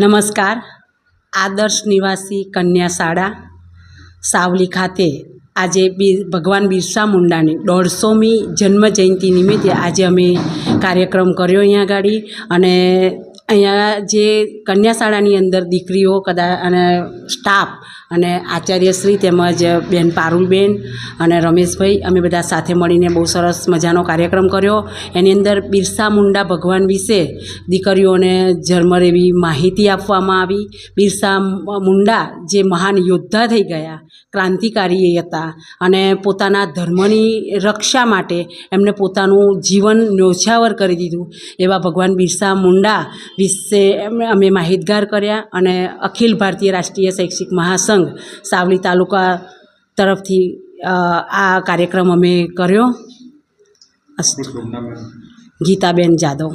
નમસ્કાર. આદર્શ નિવાસી કન્યા શાળા, સાવલી ખાતે આજે બી ભગવાન બિરસા મુંડાની દોઢસોમી જન્મ જયંતિ નિમિત્તે આજે અમે કાર્યક્રમ કર્યો અહીંયા આગળ અને અહીંયા જે કન્યા શાળાની અંદર દીકરીઓ કદાચ અને સ્ટાફ અને આચાર્યશ્રી તેમજ બેન પારુલબેન અને રમેશભાઈ, અમે બધા સાથે મળીને બહુ સરસ મજાનો કાર્યક્રમ કર્યો. એની અંદર બિરસા મુંડા ભગવાન વિશે દીકરીઓને ઝરમર એવી માહિતી આપવામાં આવી. બિરસા મુંડા જે મહાન યોદ્ધા થઈ ગયા, ક્રાંતિકારી હતા અને પોતાના ધર્મની રક્ષા માટે એમણે પોતાનું જીવન ન્યોછાવર કરી દીધું. એવા ભગવાન બિરસા મુંડા વિશે અમે માહિતગાર કર્યા અને અખિલ ભારતીય રાષ્ટ્રીય શૈક્ષિક મહાસંઘ સાવલી તાલુકા તરફથી આ કાર્યક્રમ અમે કર્યો. ગીતાબેન જાદવ